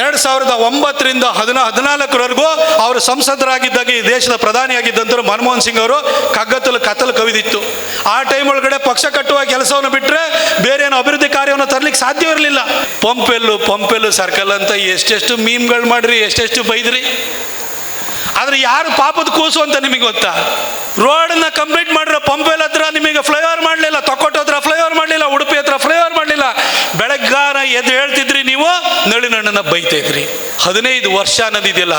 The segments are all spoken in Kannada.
ಎರಡು ಸಾವಿರದ ಒಂಬತ್ತರಿಂದ ಹದಿನಾ ಹದಿನಾಲ್ಕರವರೆಗೂ ಅವರು ಸಂಸದರಾಗಿದ್ದಾಗ ಈ ದೇಶದ ಪ್ರಧಾನಿಯಾಗಿದ್ದಂಥವ್ರು ಮನಮೋಹನ್ ಸಿಂಗ್ ಅವರು ಕಗ್ಗತ್ತಲು ಕತ್ತಲು ಕವಿದಿತ್ತು. ಆ ಟೈಮ್ ಒಳಗಡೆ ಪಕ್ಷ ಕಟ್ಟುವ ಕೆಲಸವನ್ನು ಬಿಟ್ಟರೆ ಬೇರೆ ಏನು ಅಭಿವೃದ್ಧಿ ಕಾರ್ಯವನ್ನು ತರಲಿಕ್ಕೆ ಸಾಧ್ಯವಿರಲಿಲ್ಲ ಪಂಪೆಲ್ಲು ಪಂಪೆಲ್ಲು ಸರ್ಕಲ್ ಅಂತ ಎಷ್ಟೆಷ್ಟು ಮೀಮ್ಗಳು ಮಾಡ್ರಿ, ಎಷ್ಟೆಷ್ಟು ಬೈದ್ರಿ. ಆದ್ರೆ ಯಾರು ಪಾಪದ ಕೂಸು ಅಂತ ನಿಮಗೆ ಗೊತ್ತಾ? ರೋಡನ್ನ ಕಂಪ್ಲೀಟ್ ಮಾಡಿರೋ ಪಂಪೆಲ್ ಹತ್ರ ನಿಮಗೆ ಫ್ಲೈಓವರ್ ಮಾಡಲಿಲ್ಲ ತೊಕ್ಕೊಟ್ಟು ಹತ್ರ ಫ್ಲೈಓವರ್ ಮಾಡಲಿಲ್ಲ ಉಡುಪಿ ಹತ್ರ ಫ್ಲೈಓವರ್ ಮಾಡಲಿಲ್ಲ ಬೆಳಗ್ಗಾನ ಎದ್ದು ಹೇಳ್ತಿದ್ರಿ ನೀವು ನಳಿನಣ್ಣನ ಬೈತೈತ್ರಿ. ಹದಿನೈದು ವರ್ಷ ಅನ್ನೋದಿದೆಯಲ್ಲ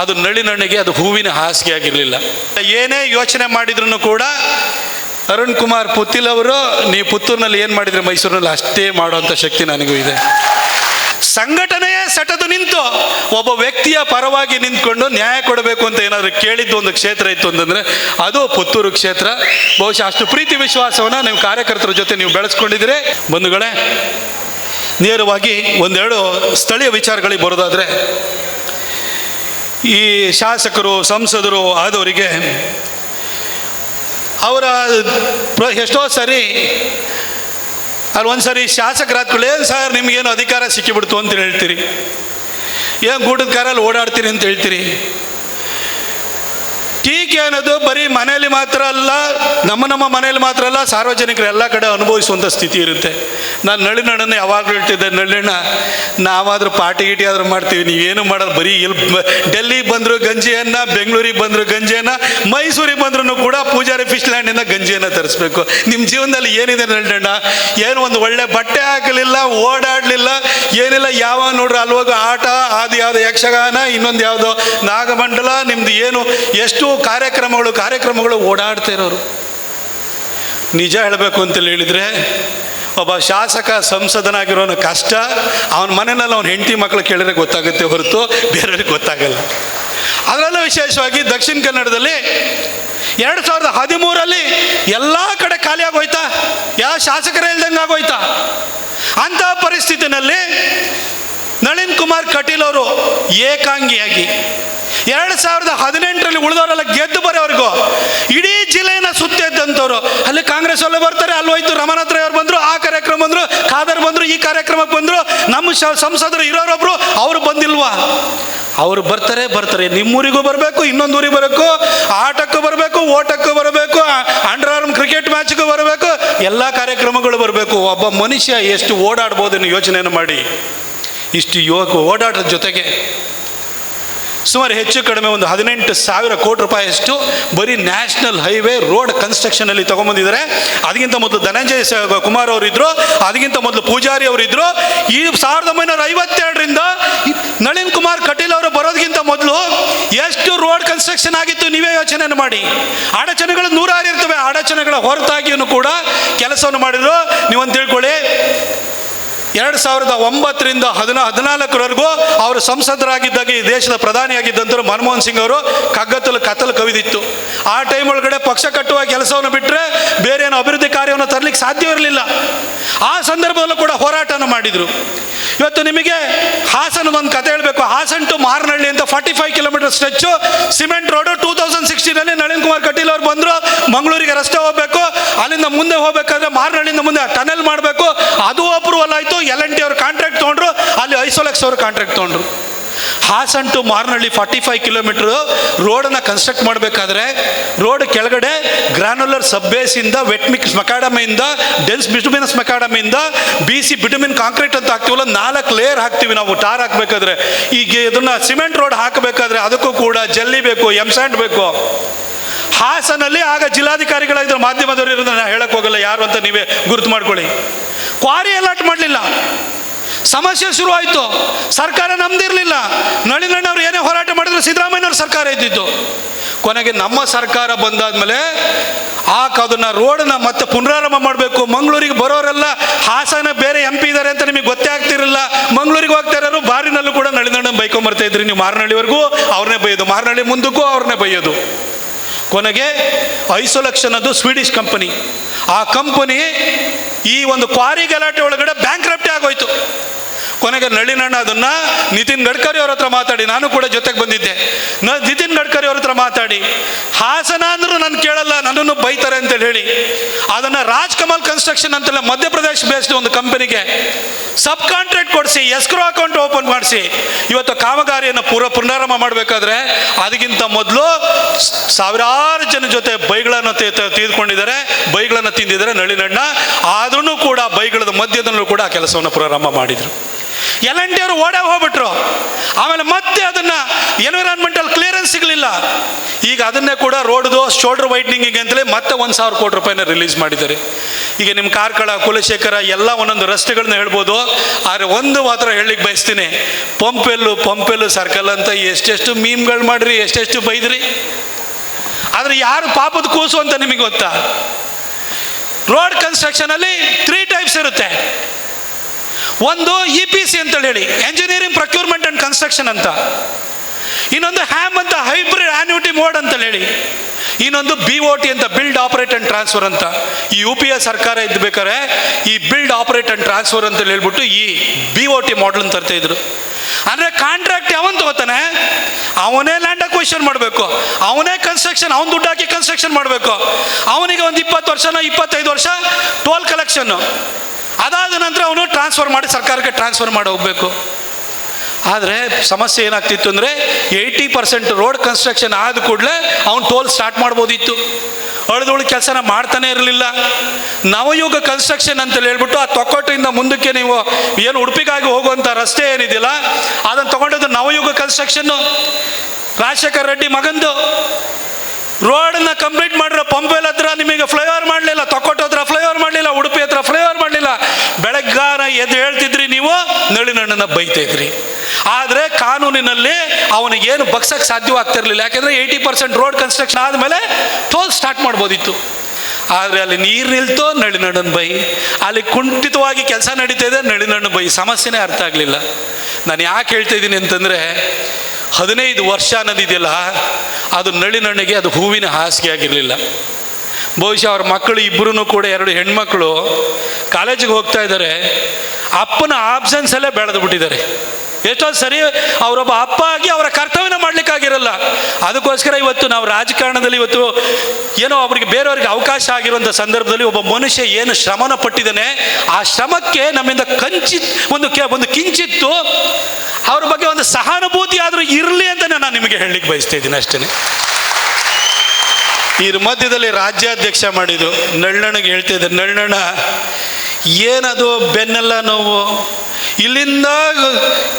ಅದು ನಳಿನಣ್ಣಿಗೆ ಅದು ಹೂವಿನ ಹಾಸಿಗೆ ಆಗಿರಲಿಲ್ಲ. ಏನೇ ಯೋಚನೆ ಮಾಡಿದ್ರು ಕೂಡ ಅರುಣ್ ಕುಮಾರ್ ಪುತ್ತಿಲ್ ಅವರು, ನೀವು ಪುತ್ತೂರಿನಲ್ಲಿ ಏನು ಮಾಡಿದ್ರೆ? ಮೈಸೂರಿನಲ್ಲಿ ಅಷ್ಟೇ ಮಾಡುವಂಥ ಶಕ್ತಿ ನನಗೂ ಇದೆ. ಸಂಘಟನೆಯೇ ಸಟದು ನಿಂತು ಒಬ್ಬ ವ್ಯಕ್ತಿಯ ಪರವಾಗಿ ನಿಂತ್ಕೊಂಡು ನ್ಯಾಯ ಕೊಡಬೇಕು ಅಂತ ಏನಾದರೂ ಕೇಳಿದ್ದು ಒಂದು ಕ್ಷೇತ್ರ ಇತ್ತು ಅಂತಂದ್ರೆ, ಅದು ಪುತ್ತೂರು ಕ್ಷೇತ್ರ. ಬಹುಶಃ ಅಷ್ಟು ಪ್ರೀತಿ ವಿಶ್ವಾಸವನ್ನು ನೀವು ಕಾರ್ಯಕರ್ತರ ಜೊತೆ ನೀವು ಬೆಳೆಸ್ಕೊಂಡಿದ್ದೀರಿ. ಬಂಧುಗಳೇ ನೇರವಾಗಿ ಒಂದೆರಡು ಸ್ಥಳೀಯ ವಿಚಾರಗಳಿಗೆ ಬರೋದಾದರೆ, ಈ ಶಾಸಕರು, ಸಂಸದರು ಆದವರಿಗೆ ಅವರ ಎಷ್ಟೋ ಸರಿ ಅಲ್ಲಿ ಒಂದ್ಸರಿ ಶಾಸಕರಾದ್ಕೊಳ್ಳಿ ಏನು ಸರ್ ನಿಮಗೇನು ಅಧಿಕಾರ ಸಿಕ್ಕಿಬಿಡ್ತು ಅಂತ ಹೇಳ್ತೀರಿ? ಏನು ಗೂಟದ ಕಾರಲ್ಲಿ ಓಡಾಡ್ತೀರಿ ಅಂತ ಹೇಳ್ತೀರಿ? ಟೀಕೆ ಅನ್ನೋದು ಬರೀ ಮನೆಯಲ್ಲಿ ಮಾತ್ರ ಅಲ್ಲ, ನಮ್ಮ ನಮ್ಮ ಮನೆಯಲ್ಲಿ ಮಾತ್ರ ಅಲ್ಲ, ಸಾರ್ವಜನಿಕರು ಎಲ್ಲ ಕಡೆ ಅನುಭವಿಸುವಂಥ ಸ್ಥಿತಿ ಇರುತ್ತೆ. ನಾನು ನಳಿನಣ್ಣನ ಯಾವಾಗಲೂ ಹೇಳ್ತಿದ್ದೆ, ನಳಿನಣ್ಣ, ನಾವಾದರೂ ಪಾರ್ಟಿ ಗೀಟಿ ಆದರೂ ಮಾಡ್ತೀವಿ, ನೀವೇನು ಮಾಡೋದು ಬರೀ ಇಲ್ಲಿ ಡೆಲ್ಲಿ ಡೆಲ್ಲಿಗೆ ಬಂದರು ಗಂಜಿಯನ್ನ, ಬೆಂಗಳೂರಿಗೆ ಬಂದರು ಗಂಜಿಯನ್ನ, ಮೈಸೂರಿಗೆ ಬಂದ್ರೂ ಕೂಡ ಪೂಜಾರಿ ಫಿಶ್ ಲ್ಯಾಂಡಿಂದ ಗಂಜಿಯನ್ನು ತರಿಸ್ಬೇಕು. ನಿಮ್ಮ ಜೀವನದಲ್ಲಿ ಏನಿದೆ ನಳಿನಣ್ಣ? ಏನು ಒಂದು ಒಳ್ಳೆ ಬಟ್ಟೆ ಹಾಕಲಿಲ್ಲ, ಓಡಾಡಲಿಲ್ಲ, ಏನಿಲ್ಲ, ಯಾವ ನೋಡ್ರಿ, ಅಲ್ವಾಗ ಆಟ ಅದು ಯಾವುದೋ ಯಕ್ಷಗಾನ, ಇನ್ನೊಂದು ಯಾವುದೋ ನಾಗಮಂಡಲ, ನಿಮ್ದು ಏನು, ಎಷ್ಟು ಕಾರ್ಯಕ್ರಮಗಳು ಕಾರ್ಯಕ್ರಮಗಳು ಓಡಾಡ್ತಾ ಇರೋರು. ನಿಜ ಹೇಳಬೇಕು ಅಂತೇಳಿ ಹೇಳಿದರೆ, ಒಬ್ಬ ಶಾಸಕ ಸಂಸದನಾಗಿರೋನ ಕಷ್ಟ, ಅವನ ಮನೆಯಲ್ಲಿ ಅವನ ಹೆಂಡತಿ ಮಕ್ಕಳು ಕೇಳಿದ್ರೆ ಗೊತ್ತಾಗುತ್ತೆ ಹೊರತು ಬೇರೆಯವ್ರಿಗೆ ಗೊತ್ತಾಗಲ್ಲ. ಅದರಲ್ಲೂ ವಿಶೇಷವಾಗಿ ದಕ್ಷಿಣ ಕನ್ನಡದಲ್ಲಿ ಎರಡು ಸಾವಿರದ ಹದಿಮೂರಲ್ಲಿ ಎಲ್ಲ ಕಡೆ ಖಾಲಿ ಆಗೋಯ್ತಾ? ಯಾವ ಶಾಸಕರೇ ಇಲ್ದಂಗೆ ಆಗೋಯ್ತಾ? ಅಂತ ಪರಿಸ್ಥಿತಿನಲ್ಲಿ ನಳಿನ್ ಕುಮಾರ್ ಕಟೀಲ್ ಅವರು ಏಕಾಂಗಿಯಾಗಿ ಎರಡು ಸಾವಿರದ ಹದಿನೆಂಟರಲ್ಲಿ ಉಳಿದವರೆಲ್ಲ ಗೆದ್ದು ಬರೋವರೆಗೂ ಇಡೀ ಜಿಲ್ಲೆಯನ್ನ ಸುತ್ತಿದ್ದಂಥವ್ರು. ಅಲ್ಲಿ ಕಾಂಗ್ರೆಸ್ ಅಲ್ಲೇ ಬರ್ತಾರೆ, ಅಲ್ಲಿ ಹೋಯ್ತು ರಮನಾಥ್ ಅವ್ರು ಬಂದರು, ಆ ಕಾರ್ಯಕ್ರಮ ಬಂದರು, ಖಾದರ್ ಬಂದರು, ಈ ಕಾರ್ಯಕ್ರಮಕ್ಕೆ ಬಂದರು. ನಮ್ಮ ಸಂಸದರು ಇರೋರೊಬ್ರು, ಅವರು ಬಂದಿಲ್ವಾ? ಅವರು ಬರ್ತಾರೆ ಬರ್ತಾರೆ. ನಿಮ್ಮೂರಿಗೂ ಬರಬೇಕು, ಇನ್ನೊಂದು ಊರಿಗೆ ಬರಬೇಕು, ಆಟಕ್ಕೂ ಬರಬೇಕು, ಓಟಕ್ಕೂ ಬರಬೇಕು ಅಂಡರ್ ಆರ್ಮ್ ಕ್ರಿಕೆಟ್ ಮ್ಯಾಚ್ಗೂ ಬರಬೇಕು, ಎಲ್ಲ ಕಾರ್ಯಕ್ರಮಗಳು ಬರಬೇಕು. ಒಬ್ಬ ಮನುಷ್ಯ ಎಷ್ಟು ಓಡಾಡ್ಬೋದನ್ನು ಯೋಚನೆಯನ್ನು ಮಾಡಿ. ಇಷ್ಟು ಯೋಗ ಓಡಾಟದ ಜೊತೆಗೆ ಸುಮಾರು ಹೆಚ್ಚು ಕಡಿಮೆ ಒಂದು ಹದಿನೆಂಟು ಸಾವಿರ ಕೋಟಿ ರೂಪಾಯಿಯಷ್ಟು ಬರೀ ನ್ಯಾಷನಲ್ ಹೈವೇ ರೋಡ್ ಕನ್ಸ್ಟ್ರಕ್ಷನಲ್ಲಿ ತಗೊಂಡ್ಬಂದಿದ್ದಾರೆ. ಅದಕ್ಕಿಂತ ಮೊದಲು ಧನಂಜಯ ಕುಮಾರ್ ಅವರಿದ್ರು ಅದಕ್ಕಿಂತ ಮೊದಲು ಪೂಜಾರಿ ಅವರಿದ್ರು. ಈ ಸಾವಿರದ ಒಂಬೈನೂರ ಐವತ್ತೆರಡರಿಂದ ನಳಿನ್ ಕುಮಾರ್ ಕಟೀಲ್ ಅವರು ಬರೋದಕ್ಕಿಂತ ಮೊದಲು ಎಷ್ಟು ರೋಡ್ ಕನ್ಸ್ಟ್ರಕ್ಷನ್ ಆಗಿತ್ತು ನೀವೇ ಯೋಚನೆ ಮಾಡಿ. ಅಡಚಣೆಗಳು ನೂರಾರು ಇರ್ತವೆ, ಅಡಚಣೆಗಳ ಹೊರತಾಗಿಯೂ ಕೂಡ ಕೆಲಸವನ್ನು ಮಾಡಿದ್ರು. ನೀವೊಂದು ತಿಳ್ಕೊಳ್ಳಿ ಎರಡು ಸಾವಿರದ ಒಂಬತ್ತರಿಂದ ಹದಿನ, ಹದಿನಾಲ್ಕರವರೆಗೂ ಅವರು ಸಂಸದರಾಗಿದ್ದಾಗ ಈ ದೇಶದ ಪ್ರಧಾನಿಯಾಗಿದ್ದಂಥವ್ರು ಮನಮೋಹನ್ ಸಿಂಗ್ ಅವರು ಕಗ್ಗತ್ತಲು ಕತ್ತಲು ಕವಿದಿತ್ತು. ಆ ಟೈಮ್ ಒಳಗಡೆ ಪಕ್ಷ ಕಟ್ಟುವ ಕೆಲಸವನ್ನು ಬಿಟ್ಟರೆ ಬೇರೆ ಏನು ಅಭಿವೃದ್ಧಿ ಕಾರ್ಯವನ್ನು ತರಲಿಕ್ಕೆ ಸಾಧ್ಯವಿರಲಿಲ್ಲ ಆ ಸಂದರ್ಭದಲ್ಲೂ ಕೂಡ ಹೋರಾಟನ ಮಾಡಿದರು. ಇವತ್ತು ನಿಮಗೆ ಹಾಸನ ಒಂದು ಕತೆ ಹೇಳಬೇಕು. ಹಾಸನ್ ಟು ಮಾರನಹಳ್ಳಿ ಅಂತ forty five kilometre stretch cement road two thousand ಸಿಕ್ಸ್ಟೀನಲ್ಲಿ Nalin Kumar Kateel ಅವರು ಬಂದರು. ಮಂಗಳೂರಿಗೆ ರಸ್ತೆ ಹೋಗಬೇಕು. ಅಲ್ಲಿಂದ ಮುಂದೆ ಹೋಗಬೇಕಾದ್ರೆ ಮಾರನಹಳ್ಳಿಯಿಂದ ಮುಂದೆ ಟನೆಲ್ ಮಾಡಬೇಕು. ಅದು ಅಪ್ರೂವಲ್ ಆಯಿತು ಎಲ್ ಎನ್ ಟಿ ಅವ್ರ ಕಾಂಟ್ರಾಕ್ಟ್ ತೊಗೊಂಡ್ರು, ಅಲ್ಲಿ ಐಸೋಲೆಕ್ಸ್ ಅವರು ಕಾಂಟ್ರಾಕ್ಟ್ ತೊಗೊಂಡ್ರು. Hassan to Marnalli forty five kilometre ರೋಡನ್ನು construct ಮಾಡಬೇಕಾದ್ರೆ ರೋಡ್ ಕೆಳಗಡೆ ಗ್ರಾನುಲರ್ ಸಬ್ಬೇಸಿಂದ ವೆಟ್ ಮಿಕ್ಸ್ ಮೆಕಾಡಮಿಂದ ಡೆನ್ಸ್ ಬಿಟುಮಿನಸ್ ಮೆಕಾಡಮಿಂದ ಬಿ ಸಿ ಬಿಟುಮಿನ್ ಕಾಂಕ್ರೀಟ್ ಅಂತ ಹಾಕ್ತೀವಲ್ಲ, ನಾಲ್ಕು ಲೇಯರ್ ಹಾಕ್ತೀವಿ ನಾವು ಟಾರ್ ಹಾಕಬೇಕಾದ್ರೆ. ಈಗ ಇದನ್ನ ಸಿಮೆಂಟ್ ರೋಡ್ ಹಾಕಬೇಕಾದ್ರೆ, ಅದಕ್ಕೂ ಕೂಡ ಜಲ್ಲಿ ಬೇಕು ಎಂ ಸ್ಯಾಂಡ್ ಬೇಕು. ಹಾಸನಲ್ಲಿ ಆಗ ಜಿಲ್ಲಾಧಿಕಾರಿಗಳಿದ್ರು ಮಾಧ್ಯಮದವರು ಇರೋದನ್ನ ನಾನು ಹೇಳಕ್ ಹೋಗಲ್ಲ. ಯಾರು ಅಂತ ನೀವೇ ಗುರುತು ಮಾಡ್ಕೊಳ್ಳಿ. ಕ್ವಾರಿ ಅಲಾಟ್ ಮಾಡಲಿಲ್ಲ. ಸಮಸ್ಯೆ ಶುರುವಾಯಿತು. ಸರ್ಕಾರ ನಮ್ದಿರಲಿಲ್ಲ ನಳಿನಣ್ಣವ್ರು ಏನೇ ಹೋರಾಟ ಮಾಡಿದ್ರು ಸಿದ್ದರಾಮಯ್ಯನವ್ರ ಸರ್ಕಾರ ಇದ್ದಿದ್ದು. ಕೊನೆಗೆ ನಮ್ಮ ಸರ್ಕಾರ ಬಂದಾದ್ಮೇಲೆ ಆ ಅದನ್ನ ರೋಡನ್ನ ಮತ್ತೆ ಪುನರಾರಂಭ ಮಾಡಬೇಕು. ಮಂಗಳೂರಿಗೆ ಬರೋರೆಲ್ಲ ಹಾಸನ ಬೇರೆ ಎಂ ಪಿ ಇದ್ದಾರೆ ಅಂತ ನಿಮಗೆ ಗೊತ್ತೇ ಆಗ್ತಿರಲಿಲ್ಲ ಮಂಗಳೂರಿಗೆ ಹೋಗ್ತಾ ಇರೋರು ಬಾರಿನಲ್ಲೂ ಕೂಡ ನಳಿನಣ್ಣ ಬೈಕೊಂಬರ್ತಾ ಇದ್ರಿ. ನೀವು ಮಾರನಹಳ್ಳಿವರೆಗೂ ಅವ್ರನ್ನೇ ಬೈಯೋದು. ಮಾರನಹಳ್ಳಿ ಮುಂದಕ್ಕೂ ಅವ್ರನ್ನೇ ಬೈಯೋದು. ಕೊನೆಗೆ ಐಸೋಲೆಕ್ಷನ್ ಅದು ಸ್ವೀಡಿಷ್ ಕಂಪನಿ ಆ ಕಂಪನಿ ಈ ಒಂದು ಕ್ವಾರಿ ಗಲಾಟೆ ಒಳಗಡೆ ಬ್ಯಾಂಕ್ ಆಗೋಯ್ತು. ಕೊನೆಗೆ ನಳಿನಣ್ಣ ಅದನ್ನ ನಿತಿನ್ ಗಡ್ಕರಿ ಅವ್ರ ಹತ್ರ ಮಾತಾಡಿ. ನಾನು ಕೂಡ ಜೊತೆಗೆ ಬಂದಿದ್ದೆ. ನ ನಿತಿನ್ ಗಡ್ಕರಿ ಅವ್ರ ಹತ್ರ ಮಾತಾಡಿ. ಹಾಸನ ಅಂದ್ರೂ ನಾನು ಕೇಳಲ್ಲ, ನನ್ನನ್ನು ಬೈತಾರೆ ಅಂತೇಳಿ ಹೇಳಿ. ಅದನ್ನ ರಾಜ್ ಕಮಲ್ ಕನ್ಸ್ಟ್ರಕ್ಷನ್ ಅಂತಲ್ಲ ಮಧ್ಯಪ್ರದೇಶ ಬೇಸ್ಡ್ ಒಂದು ಕಂಪನಿಗೆ ಸಬ್ ಕಾಂಟ್ರಾಕ್ಟ್ ಕೊಡಿಸಿ ಎಸ್ಕ್ರೋ ಅಕೌಂಟ್ ಓಪನ್ ಮಾಡಿಸಿ. ಇವತ್ತು ಕಾಮಗಾರಿಯನ್ನು ಪೂರ್ವ ಪುನರಾರಂಭ ಮಾಡಬೇಕಾದ್ರೆ ಅದಕ್ಕಿಂತ ಮೊದಲು ಸಾವಿರಾರು ಜನ ಜೊತೆ ಬೈಗಳನ್ನು ತೆಗೆದುಕೊಂಡಿದ್ದಾರೆ ಬೈಗಳನ್ನು ತಿಂದಿದ್ದಾರೆ ನಳಿನಣ್ಣ. ಆದ್ರೂ ಕೂಡ ಬೈಗಳದ ಮಧ್ಯದಲ್ಲೂ ಕೂಡ ಆ ಕೆಲಸವನ್ನು ಪ್ರಾರಂಭ ಮಾಡಿದರು. ಎಲ್ ಎನ್ ಡಿ ಅವರು ಓಡೇ ಹೋಗ್ಬಿಟ್ರು. ಆಮೇಲೆ ಮತ್ತೆ ಅದನ್ನ ಎನ್ವಿರಾನ್ಮೆಂಟಲ್ ಕ್ಲಿಯರೆನ್ಸ್ ಸಿಗಲಿಲ್ಲ. ಈಗ ಅದನ್ನೇ ಕೂಡ ರೋಡ್ದು ಶೋಲ್ಡರ್ ವೈಟ್ನಿಂಗಿಗೆ ಅಂತಲೇ ಮತ್ತೆ ಒಂದು ಸಾವಿರ ಕೋಟಿ ರೂಪಾಯಿನ ರಿಲೀಸ್ ಮಾಡಿದ್ದಾರೆ. ಈಗ ನಿಮ್ಮ ಕಾರ್ಕಳ, ಕುಲಶೇಖರ ಎಲ್ಲ ಒಂದೊಂದು ರಸ್ತೆಗಳನ್ನ ಹೇಳ್ಬೋದು. ಆದರೆ ಒಂದು ಮಾತ್ರ ಹೇಳಲಿಕ್ಕೆ ಬಯಸ್ತೀನಿ. ಪಂಪೆಲ್ಲು ಪಂಪೆಲ್ಲು ಸರ್ಕಲ್ ಅಂತ ಎಷ್ಟೆಷ್ಟು ಮೀಮ್ಗಳು ಮಾಡ್ರಿ, ಎಷ್ಟೆಷ್ಟು ಬೈದ್ರಿ. ಆದರೆ ಯಾರು ಪಾಪದ ಕೂಸು ಅಂತ ನಿಮಗೆ ಗೊತ್ತಾ? ರೋಡ್ ಕನ್ಸ್ಟ್ರಕ್ಷನಲ್ಲಿ ತ್ರೀ ಟೈಪ್ಸ್ ಇರುತ್ತೆ. ಒಂದು ಇ ಪಿ ಸಿ ಅಂತೇಳಿ ಹೇಳಿ ಎಂಜಿನಿಯರಿಂಗ್ ಪ್ರೊಕ್ಯೂರ್ಮೆಂಟ್ ಅಂಡ್ ಕನ್ಸ್ಟ್ರಕ್ಷನ್ ಅಂತ. ಇನ್ನೊಂದು ಹ್ಯಾಮ್ ಅಂತ ಹೈಬ್ರಿಡ್ ಆನ್ಯೂಟಿ ಮೋಡ್ ಅಂತ ಹೇಳಿ, ಇನ್ನೊಂದು ಬಿ ಓ ಟಿ ಅಂತ ಬಿಲ್ಡ್ ಆಪರೇಟ್ ಅಂಡ್ ಟ್ರಾನ್ಸ್ಫರ್ ಅಂತ. ಈ ಯು ಪಿ ಎ ಸರ್ಕಾರ ಇದ್ದಬೇಕಾರೆ ಈ ಬಿಲ್ಡ್ ಆಪರೇಟ್ ಅಂಡ್ ಟ್ರಾನ್ಸ್ಫರ್ ಅಂತ ಹೇಳ್ಬಿಟ್ಟು ಈ ಬಿ ಓ ಟಿ ಮಾಡಲ್ ತರ್ತಾ ಇದ್ರು. ಅಂದರೆ ಕಾಂಟ್ರಾಕ್ಟ್ ಯಾವನ್ ತಗೋತಾನೆ? ಅವನೇ ಲ್ಯಾಂಡ್ ಅಕ್ವಿಷನ್ ಮಾಡಬೇಕು. ಅವನೇ ಕನ್ಸ್ಟ್ರಕ್ಷನ್ ಅವನ ದುಡ್ಡು ಹಾಕಿ ಕನ್ಸ್ಟ್ರಕ್ಷನ್ ಮಾಡಬೇಕು. ಅವನಿಗೆ ಒಂದು ಇಪ್ಪತ್ತು ವರ್ಷನ ಇಪ್ಪತ್ತೈದು ವರ್ಷ ಟೋಲ್ ಕಲೆಕ್ಷನ್ನು ಅದಾದ ನಂತರ ಅವನು ಟ್ರಾನ್ಸ್ಫರ್ ಮಾಡಿ ಸರ್ಕಾರಕ್ಕೆ ಟ್ರಾನ್ಸ್ಫರ್ ಮಾಡಿ ಹೋಗಬೇಕು. ಆದರೆ ಸಮಸ್ಯೆ ಏನಾಗ್ತಿತ್ತು ಅಂದರೆ ಏಯ್ಟಿ ಪರ್ಸೆಂಟ್ ರೋಡ್ ಕನ್ಸ್ಟ್ರಕ್ಷನ್ ಆದ ಕೂಡಲೇ ಅವ್ನು ಟೋಲ್ ಸ್ಟಾರ್ಟ್ ಮಾಡ್ಬೋದಿತ್ತು. ಅಳ್ದೊಳು ಕೆಲಸನ ಮಾಡ್ತಾನೆ ಇರಲಿಲ್ಲ. ನವಯುಗ ಕನ್ಸ್ಟ್ರಕ್ಷನ್ ಅಂತ ಹೇಳ್ಬಿಟ್ಟು ಆ ತೊಕ್ಕೊಟ್ಟಿಂದ ಮುಂದಕ್ಕೆ ನೀವು ಏನು ಉಡುಪಿಗಾಗಿ ಹೋಗುವಂಥ ರಸ್ತೆ ಏನಿದೆಯಲ್ಲ ಅದನ್ನು ತೊಗೊಂಡದ್ದು ನವಯುಗ ಕನ್ಸ್ಟ್ರಕ್ಷನ್ನು ರಾಜಶೇಖರ್ ರೆಡ್ಡಿ ಮಗಂದು. ರೋಡನ್ನ ಕಂಪ್ಲೀಟ್ ಮಾಡಿರೋ ಪಂಪೆಲ್ ಹತ್ರ ನಿಮಗೆ ಫ್ಲೈಓವರ್ ಮಾಡಲಿಲ್ಲ, ತೊಕ್ಕೊಟ್ಟು ಹತ್ರ ಫ್ಲೈಓವರ್ ಮಾಡಲಿಲ್ಲ, ಉಡುಪಿ ಹತ್ರ ಫ್ಲೈಓವರ್ ಬೆಳಗ್ಗಾನ ಎದ್ದು ಹೇಳ್ತಿದ್ರಿ ನೀವು ನಳಿನಣ್ಣನ ಬೈತಾ ಇದ್ರಿ. ಆದರೆ ಕಾನೂನಿನಲ್ಲಿ ಅವನಿಗೇನು ಬಗ್ಸಕ್ಕೆ ಸಾಧ್ಯವಾಗ್ತಿರ್ಲಿಲ್ಲ. ಯಾಕೆಂದರೆ ಏಯ್ಟಿ ಪರ್ಸೆಂಟ್ ರೋಡ್ ಕನ್ಸ್ಟ್ರಕ್ಷನ್ ಆದಮೇಲೆ ಟೋಲ್ ಸ್ಟಾರ್ಟ್ ಮಾಡ್ಬೋದಿತ್ತು. ಆದರೆ ಅಲ್ಲಿ ನೀರು ನಿಲ್ತೋ ನಳಿನಣ್ಣನ ಬೈ. ಅಲ್ಲಿ ಕುಂಠಿತವಾಗಿ ಕೆಲಸ ನಡೀತಾ ಇದೆ ನಳಿನಣ್ಣ ಬೈ. ಸಮಸ್ಯೆನೇ ಅರ್ಥ ಆಗಲಿಲ್ಲ. ನಾನು ಯಾಕೆ ಹೇಳ್ತಾ ಇದ್ದೀನಿ ಅಂತಂದರೆ, ಹದಿನೈದು ವರ್ಷ ಅನ್ನೋದಿದೆಯಲ್ಲ, ಅದು ನಳಿನಣ್ಣಿಗೆ ಅದು ಹೂವಿನ ಹಾಸಿಗೆ ಆಗಿರಲಿಲ್ಲ. ಬಹುಶಃ ಅವ್ರ ಮಕ್ಕಳು ಇಬ್ಬರೂ ಕೂಡ ಎರಡು ಹೆಣ್ಮಕ್ಳು ಕಾಲೇಜಿಗೆ ಹೋಗ್ತಾ ಇದ್ದಾರೆ. ಅಪ್ಪನ ಆಬ್ಸೆನ್ಸಲ್ಲೇ ಬೆಳೆದು ಬಿಟ್ಟಿದ್ದಾರೆ. ಎಷ್ಟೋ ಸರಿ ಅವರೊಬ್ಬ ಅಪ್ಪ ಆಗಿ ಅವರ ಕರ್ತವ್ಯನ ಮಾಡಲಿಕ್ಕಾಗಿರಲ್ಲ. ಅದಕ್ಕೋಸ್ಕರ ಇವತ್ತು ನಾವು ರಾಜಕಾರಣದಲ್ಲಿ ಇವತ್ತು ಏನೋ ಅವರಿಗೆ ಬೇರೆಯವ್ರಿಗೆ ಅವಕಾಶ ಆಗಿರುವಂಥ ಸಂದರ್ಭದಲ್ಲಿ ಒಬ್ಬ ಮನುಷ್ಯ ಏನು ಶ್ರಮನ ಪಟ್ಟಿದ್ದಾನೆ, ಆ ಶ್ರಮಕ್ಕೆ ನಮ್ಮಿಂದ ಕಂಚಿತ್ ಒಂದು ಕೆ, ಒಂದು ಕಿಂಚಿತ್ತು ಅವ್ರ ಬಗ್ಗೆ ಒಂದು ಸಹಾನುಭೂತಿ ಆದರೂ ಇರಲಿ ಅಂತ ನಾನು ನಿಮಗೆ ಹೇಳಲಿಕ್ಕೆ ಬಯಸ್ತಾ ಇದ್ದೀನಿ ಅಷ್ಟೇ ಇದ್ರ ಮಧ್ಯದಲ್ಲಿ ರಾಜ್ಯಾಧ್ಯಕ್ಷ ಮಾಡಿದ್ರು ನಳ್ಳಣ್ಣಗೆ ಹೇಳ್ತಿದ್ದೆ ನಳ್ಳಣ್ಣ ಏನದು ಬೆನ್ನೆಲ್ಲ ನೋವು? ಇಲ್ಲಿಂದ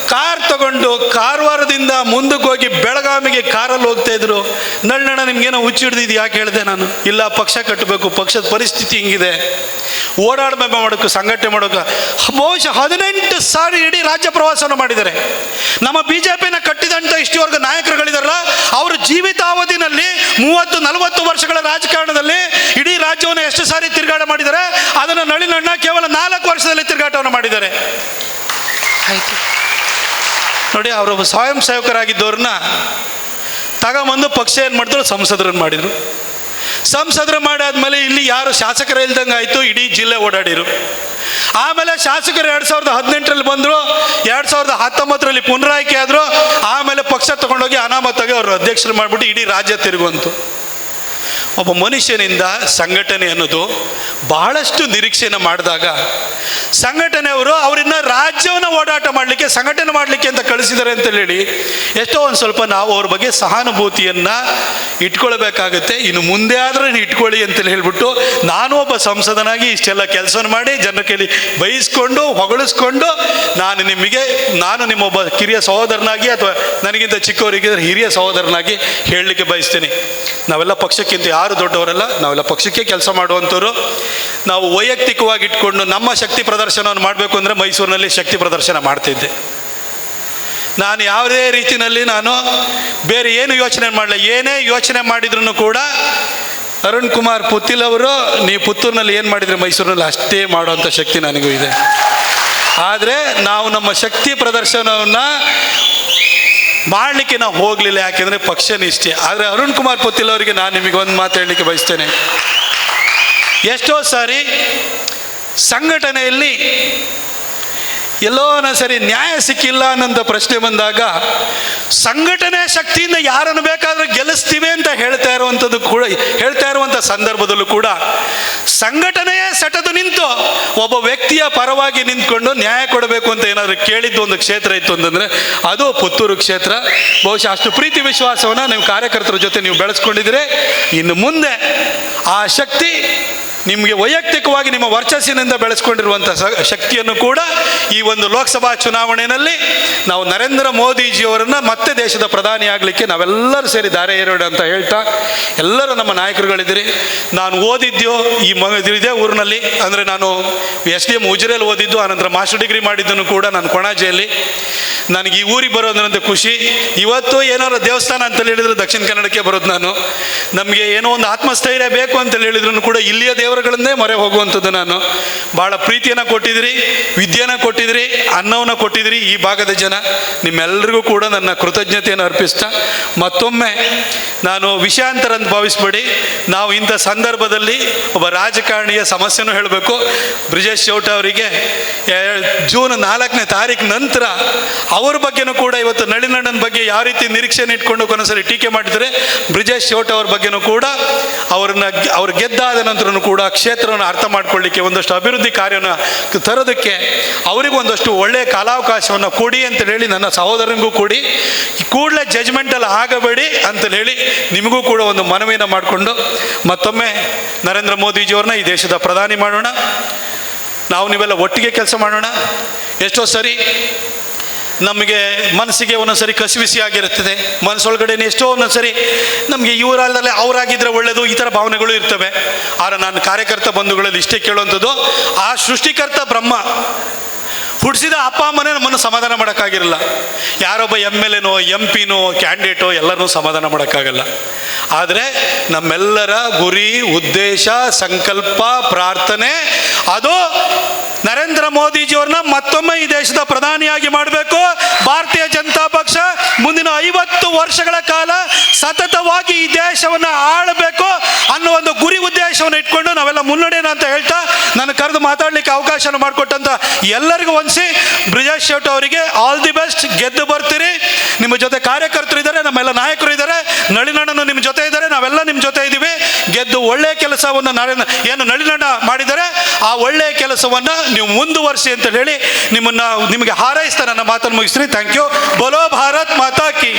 ಕಾರ್ ತಗೊಂಡು ಕಾರವಾರದಿಂದ ಮುಂದಕ್ಕೆ ಹೋಗಿ ಬೆಳಗಾವಿಗೆ ಕಾರಲ್ಲಿ ಹೋಗ್ತಾ ಇದ್ರು. ನಳ್ಳಣ್ಣ, ನಿಮ್ಗೇನೋ ಹುಚ್ಚಿಡ್ದಿದ್ದು ಯಾಕೆ ಹೇಳಿದೆ ನಾನು? ಇಲ್ಲ, ಪಕ್ಷ ಕಟ್ಟಬೇಕು, ಪಕ್ಷದ ಪರಿಸ್ಥಿತಿ ಹಿಂಗಿದೆ. ಓಡಾಡಬೇಕು ಮಾಡೋಕ್ಕೆ ಸಂಘಟನೆ ಮಾಡೋಕೆ. ಬಹುಶಃ ಹದಿನೆಂಟು ಸಾರಿ ಇಡೀ ರಾಜ್ಯ ಪ್ರವಾಸವನ್ನು ಮಾಡಿದ್ದಾರೆ. ನಮ್ಮ ಬಿ ಜೆ ಪಿನ ಕಟ್ಟಿದಂಥ ಇಷ್ಟುವರೆಗೂ ನಾಯಕರುಗಳಿದಾರಲ್ಲ, ಅವರು ಜೀವಿತಾವಧಿನಲ್ಲಿ ಮೂವತ್ತು, ನಲವತ್ತು ವರ್ಷಗಳ ರಾಜಕಾರಣದಲ್ಲಿ ಇಡೀ ರಾಜ್ಯವನ್ನು ಎಷ್ಟು ಸಾರಿ ತಿರುಗಾಟ ಮಾಡಿದ್ದಾರೆ, ಅದನ್ನು ನಳಿನಣ್ಣ ಕೇವಲ ನಾಲ್ಕು ವರ್ಷದಲ್ಲಿ ತಿರುಗಾಟವನ್ನು ಮಾಡಿದ್ದಾರೆ. ಆಯ್ತು. ನೋಡಿ, ಅವರೊಬ್ಬ ಸ್ವಯಂ ಸೇವಕರಾಗಿದ್ದವ್ರನ್ನ ತಗೊಂಬಂದು ಪಕ್ಷ ಏನು ಮಾಡಿದ್ರು? ಸಂಸದರನ್ನು ಮಾಡಿದರು. ಸಂಸದರು ಮಾಡಾದ್ಮೇಲೆ ಇಲ್ಲಿ ಯಾರು ಶಾಸಕರ ಇಲ್ದಂಗೆ ಆಯಿತು? ಇಡೀ ಜಿಲ್ಲೆ ಓಡಾಡಿರು. ಆಮೇಲೆ ಶಾಸಕರು ಎರಡು ಸಾವಿರದ ಹದಿನೆಂಟರಲ್ಲಿ ಬಂದರು, ಎರಡು ಸಾವಿರದ ಹತ್ತೊಂಬತ್ತರಲ್ಲಿ ಪುನರಾಯ್ಕೆ ಆದರು, ಆಮೇಲೆ ಪಕ್ಷ ತಗೊಂಡೋಗಿ ಅನಾಮತಾಗಿ ಅವರು ಅಧ್ಯಕ್ಷರು ಮಾಡಿಬಿಟ್ಟು ಇಡೀ ರಾಜ್ಯ ತಿರುಗುವಂತು. ಒಬ್ಬ ಮನುಷ್ಯನಿಂದ ಸಂಘಟನೆ ಅನ್ನೋದು ಬಹಳಷ್ಟು ನಿರೀಕ್ಷೆನ ಮಾಡಿದಾಗ ಸಂಘಟನೆಯವರು ಅವರಿಂದ ರಾಜ್ಯವನ್ನು ಓಡಾಟ ಮಾಡಲಿಕ್ಕೆ, ಸಂಘಟನೆ ಮಾಡಲಿಕ್ಕೆ ಅಂತ ಕಳಿಸಿದ್ದಾರೆ ಅಂತ ಹೇಳಿ, ಎಷ್ಟೋ ಒಂದು ಸ್ವಲ್ಪ ನಾವು ಅವ್ರ ಬಗ್ಗೆ ಸಹಾನುಭೂತಿಯನ್ನು ಇಟ್ಕೊಳ್ಬೇಕಾಗುತ್ತೆ. ಇನ್ನು ಮುಂದೆ ಆದರೂ ಇಟ್ಕೊಳ್ಳಿ ಅಂತೇಳಿ ಹೇಳ್ಬಿಟ್ಟು ನಾನು ಒಬ್ಬ ಸಂಸದನಾಗಿ ಇಷ್ಟೆಲ್ಲ ಕೆಲಸ ಮಾಡಿ ಜನರ ಕೈಲಿ ಬಯಸ್ಕೊಂಡು ಹೊಗಳಿಸ್ಕೊಂಡು ನಾನು ನಿಮಗೆ ನಾನು ನಿಮ್ಮೊಬ್ಬ ಕಿರಿಯ ಸಹೋದರನಾಗಿ ಅಥವಾ ನನಗಿಂತ ಚಿಕ್ಕವರಿಗೆ ಹಿರಿಯ ಸಹೋದರನಾಗಿ ಹೇಳಲಿಕ್ಕೆ ಬಯಸ್ತೀನಿ. ನಾವೆಲ್ಲ ಪಕ್ಷಕ್ಕಿಂತ ಯಾರು ದೊಡ್ಡವರಲ್ಲ, ನಾವೆಲ್ಲ ಪಕ್ಷಕ್ಕೆ ಕೆಲಸ ಮಾಡುವಂಥವ್ರು. ನಾವು ವೈಯಕ್ತಿಕವಾಗಿ ಇಟ್ಕೊಂಡು ನಮ್ಮ ಶಕ್ತಿ ಪ್ರದರ್ಶನವನ್ನು ಮಾಡಬೇಕು ಅಂದರೆ ಮೈಸೂರಿನಲ್ಲಿ ಶಕ್ತಿ ಪ್ರದರ್ಶನ ಮಾಡ್ತಿದ್ದೆ. ನಾನು ಯಾವುದೇ ರೀತಿಯಲ್ಲಿ ನಾನು ಬೇರೆ ಏನು ಯೋಚನೆ ಮಾಡಲ್ಲ ಏನೇ ಯೋಚನೆ ಮಾಡಿದ್ರು ಕೂಡ ಅರುಣ್ ಕುಮಾರ್ ಪುತ್ತಿಲ್ ಅವರು ನೀವು ಪುತ್ತೂರಿನಲ್ಲಿ ಏನು ಮಾಡಿದ್ರೆ? ಮೈಸೂರಿನಲ್ಲಿ ಅಷ್ಟೇ ಮಾಡುವಂಥ ಶಕ್ತಿ ನನಗೂ ಇದೆ. ಆದರೆ ನಾವು ನಮ್ಮ ಶಕ್ತಿ ಪ್ರದರ್ಶನವನ್ನು ಮಾಡಲಿಕ್ಕೆ ನಾವು ಹೋಗಲಿಲ್ಲ. ಯಾಕೆಂದರೆ ಪಕ್ಷ ನಿಷ್ಠೆ. ಆದರೆ ಅರುಣ್ ಕುಮಾರ್ ಪುತ್ತಿಲ್ ಅವರಿಗೆ ನಾನು ನಿಮಗೆ ಒಂದು ಮಾತು ಹೇಳಲಿಕ್ಕೆ ಬಯಸ್ತೇನೆ. ಎಷ್ಟೋ ಸಾರಿ ಸಂಘಟನೆಯಲ್ಲಿ ಎಲ್ಲೋ ಸರಿ ನ್ಯಾಯ ಸಿಕ್ಕಿಲ್ಲ ಅನ್ನೋಂಥ ಪ್ರಶ್ನೆ ಬಂದಾಗ ಸಂಘಟನೆ ಶಕ್ತಿಯಿಂದ ಯಾರನ್ನು ಬೇಕಾದರೂ ಗೆಲ್ಲಿಸ್ತೀವಿ ಅಂತ ಹೇಳ್ತಾ ಇರುವಂಥದ್ದು ಕೂಡ ಹೇಳ್ತಾ ಇರುವಂಥ ಸಂದರ್ಭದಲ್ಲೂ ಕೂಡ ಸಂಘಟನೆಯೇ ಸೆಟದು ನಿಂತು ಒಬ್ಬ ವ್ಯಕ್ತಿಯ ಪರವಾಗಿ ನಿಂತ್ಕೊಂಡು ನ್ಯಾಯ ಕೊಡಬೇಕು ಅಂತ ಏನಾದರೂ ಕೇಳಿದ್ದು ಒಂದು ಕ್ಷೇತ್ರ ಇತ್ತು ಅಂತಂದರೆ ಅದು ಪುತ್ತೂರು ಕ್ಷೇತ್ರ. ಬಹುಶಃ ಅಷ್ಟು ಪ್ರೀತಿ ವಿಶ್ವಾಸವನ್ನು ನೀವು ಕಾರ್ಯಕರ್ತರ ಜೊತೆ ನೀವು ಬೆಳೆಸ್ಕೊಂಡಿದ್ರೆ ಇನ್ನು ಮುಂದೆ ಆ ಶಕ್ತಿ ನಿಮಗೆ ವೈಯಕ್ತಿಕವಾಗಿ ನಿಮ್ಮ ವರ್ಚಸ್ಸಿನಿಂದ ಬೆಳೆಸ್ಕೊಂಡಿರುವಂಥ ಶಕ್ತಿಯನ್ನು ಕೂಡ ಈ ಒಂದು ಲೋಕಸಭಾ ಚುನಾವಣೆಯಲ್ಲಿ ನಾವು ನರೇಂದ್ರ ಮೋದಿಜಿಯವರನ್ನು ಮತ್ತೆ ದೇಶದ ಪ್ರಧಾನಿ ಆಗಲಿಕ್ಕೆ ನಾವೆಲ್ಲರೂ ಸೇರಿ ದಾರೆ ಏರೋಡು ಅಂತ ಹೇಳ್ತಾ ಎಲ್ಲರೂ ನಮ್ಮ ನಾಯಕರುಗಳಿದ್ದೀರಿ. ನಾನು ಓದಿದ್ಯೋ ಈ ಮ ಇದೇ ಊರಿನಲ್ಲಿ, ಅಂದರೆ ನಾನು ಎಸ್ ಡಿ ಎಂ ಉಜಿರೆಯಲ್ಲಿ ಓದಿದ್ದು, ಆನಂತರ ಮಾಸ್ಟರ್ ಡಿಗ್ರಿ ಮಾಡಿದ್ದನ್ನು ಕೂಡ ನಾನು ಕೊಣಾಜಿಯಲ್ಲಿ. ನನಗೆ ಈ ಊರಿಗೆ ಬರೋದ್ರಂತೆ ಖುಷಿ. ಇವತ್ತು ಏನಾದ್ರು ದೇವಸ್ಥಾನ ಅಂತ ಹೇಳಿದ್ರೆ ದಕ್ಷಿಣ ಕನ್ನಡಕ್ಕೆ ಬರೋದು ನಾನು. ನಮಗೆ ಏನೋ ಒಂದು ಆತ್ಮಸ್ಥೈರ್ಯ ಬೇಕು ಅಂತ ಹೇಳಿದ್ರು ಕೂಡ ಇಲ್ಲಿಯ ದೇವರುಗಳನ್ನೇ ಮೊರೆ ಹೋಗುವಂಥದ್ದು ನಾನು. ಭಾಳ ಪ್ರೀತಿಯನ್ನು ಕೊಟ್ಟಿದ್ರಿ ವಿದ್ಯೆನ ಕೊಟ್ಟಿದ್ರಿ ಅನ್ನವನ್ನು ಕೊಟ್ಟಿದ್ರಿ ಈ ಭಾಗದ ಜನ. ನಿಮ್ಮೆಲ್ಲರಿಗೂ ಕೂಡ ನನ್ನ ಕೃತಜ್ಞತೆಯನ್ನು ಅರ್ಪಿಸ್ತಾ, ಮತ್ತೊಮ್ಮೆ ನಾನು ವಿಷಯಾಂತರ ಅಂತ ಭಾವಿಸ್ಬೇಡಿ. ನಾವು ಇಂಥ ಸಂದರ್ಭದಲ್ಲಿ ಒಬ್ಬ ರಾಜಕಾರಣಿಯ ಸಮಸ್ಯೆನೂ ಹೇಳಬೇಕು. ಬ್ರಿಜೇಶ್ ಚೌಟ ಅವರಿಗೆ ಜೂನ್ ನಾಲ್ಕನೇ ತಾರೀಕು ನಂತರ ಅವ್ರ ಬಗ್ಗೆನೂ ಕೂಡ ಇವತ್ತು ನಳಿನಣ್ಣನ ಬಗ್ಗೆ ಯಾವ ರೀತಿ ನಿರೀಕ್ಷೆನ ಇಟ್ಕೊಂಡು ಕೊನಸರಿ ಟೀಕೆ ಮಾಡಿದರೆ ಬ್ರಿಜೇಶ್ ಚೌಟ ಅವ್ರ ಬಗ್ಗೆನೂ ಕೂಡ ಅವ್ರನ್ನ ಅವ್ರು ಗೆದ್ದಾದ ನಂತರನು ಕೂಡ ಕ್ಷೇತ್ರವನ್ನು ಅರ್ಥ ಮಾಡ್ಕೊಳ್ಳಿಕ್ಕೆ ಒಂದಷ್ಟು ಅಭಿವೃದ್ಧಿ ಕಾರ್ಯನ ತರೋದಕ್ಕೆ ಅವರಿಗೂ ಒಂದಷ್ಟು ಒಳ್ಳೆಯ ಕಾಲಾವಕಾಶವನ್ನು ಕೊಡಿ ಅಂತ ಹೇಳಿ ನನ್ನ ಸಹೋದರನಿಗೂ ಕೊಡಿ. ಕೂಡಲೇ ಜಜ್ಮೆಂಟಲ್ಲಿ ಆಗಬೇಡಿ ಅಂತ ಹೇಳಿ ನಿಮಗೂ ಕೂಡ ಒಂದು ಮನವಿಯನ್ನು ಮಾಡಿಕೊಂಡು ಮತ್ತೊಮ್ಮೆ ನರೇಂದ್ರ ಮೋದಿಜಿಯವ್ರನ್ನ ಈ ದೇಶದ ಪ್ರಧಾನಿ ಮಾಡೋಣ. ನಾವು ನೀವೆಲ್ಲ ಒಟ್ಟಿಗೆ ಕೆಲಸ ಮಾಡೋಣ. ಎಷ್ಟೋ ಸರಿ ನಮಗೆ ಮನಸ್ಸಿಗೆ ಒಂದೊಂದ್ಸರಿ ಕಸಿವಿಸಿ ಆಗಿರುತ್ತದೆ. ಮನಸ್ಸೊಳಗಡೆ ಎಷ್ಟೋ ಒಂದೊಂದ್ಸರಿ ನಮಗೆ ಇವರಲ್ಲದೆ ಅವರಾಗಿದ್ದರೆ ಒಳ್ಳೆಯದು ಈ ಥರ ಭಾವನೆಗಳು ಇರ್ತವೆ. ಆದರೆ ನಾನು ಕಾರ್ಯಕರ್ತ ಬಂಧುಗಳಲ್ಲಿ ಇಷ್ಟೇ ಕೇಳುವಂಥದ್ದು, ಆ ಸೃಷ್ಟಿಕರ್ತ ಬ್ರಹ್ಮ ಹುಟ್ಟಿಸಿದ ಅಪ್ಪ ಅಮ್ಮನೇ ನಮ್ಮನ್ನು ಸಮಾಧಾನ ಮಾಡೋಕ್ಕಾಗಿರಲ್ಲ. ಯಾರೊಬ್ಬ ಎಂ ಎಲ್ ಎನೋ, ಎಂ ಪಿನೋ, ಕ್ಯಾಂಡಿಡೇಟೋ ಎಲ್ಲರನ್ನೂ ಸಮಾಧಾನ ಮಾಡೋಕ್ಕಾಗಲ್ಲ. ಆದರೆ ನಮ್ಮೆಲ್ಲರ ಗುರಿ, ಉದ್ದೇಶ, ಸಂಕಲ್ಪ, ಪ್ರಾರ್ಥನೆ, ಅದು ನರೇಂದ್ರ ಮೋದಿಜಿಯವ್ರನ್ನ ಮತ್ತೊಮ್ಮೆ ಈ ದೇಶದ ಪ್ರಧಾನಿಯಾಗಿ ಮಾಡಬೇಕು. ಭಾರತೀಯ ಜನತಾ ಪಕ್ಷ ಮುಂದಿನ ಐವತ್ತು ವರ್ಷಗಳ ಕಾಲ ಸತತವಾಗಿ ಈ ದೇಶವನ್ನು ಆಳಬೇಕು ಅನ್ನೋ ಒಂದು ಗುರಿ ಉದ್ದೇಶವನ್ನು ಇಟ್ಕೊಂಡು ನಾವೆಲ್ಲ ಮುನ್ನಡೆಯೋಣ ಅಂತ ಹೇಳ್ತಾ ನಾನು ಕರೆದು ಮಾತಾಡಲಿಕ್ಕೆ ಅವಕಾಶ ಮಾಡಿಕೊಟ್ಟಂತ ಎಲ್ಲರಿಗೂ ಹೊಂದಿಸಿ ಬ್ರಿಜೇಶ್ ಶೆಟ್ಟಿ ಅವರಿಗೆ ಆಲ್ ದಿ ಬೆಸ್ಟ್ ಗೆದ್ದು ಬರ್ತೀರಿ. ನಿಮ್ಮ ಜೊತೆ ಕಾರ್ಯಕರ್ತರು ಇದ್ದಾರೆ ನಮ್ಮೆಲ್ಲ ನಾಯಕರು ಇದ್ದಾರೆ. ನಳಿನಣ್ಣನು ನಿಮ್ಮ ಜೊತೆ ಇದ್ದಾರೆ. ನಾವೆಲ್ಲ ನಿಮ್ಮ ಜೊತೆ ಇದ್ದೀವಿ. ಗೆದ್ದು ಒಳ್ಳೆಯ ಕೆಲಸವನ್ನು ಏನು ನಳಿನಣ್ಣ ಮಾಡಿದರೆ ಆ ಒಳ್ಳೆಯ ಕೆಲಸವನ್ನು ನೀವು ಮುಂದುವರಿಸಿ ಅಂತ ಹೇಳಿ ನಿಮ್ಮನ್ನ ನಿಮಗೆ ಹಾರೈಸ್ತಾ ನನ್ನ ಮಾತನ್ನು ಮುಗಿಸ್ತೀನಿ. ಥ್ಯಾಂಕ್ ಯು ಬಲೋ ಭಾರತ್ ಮಾತಾ ಕಿ.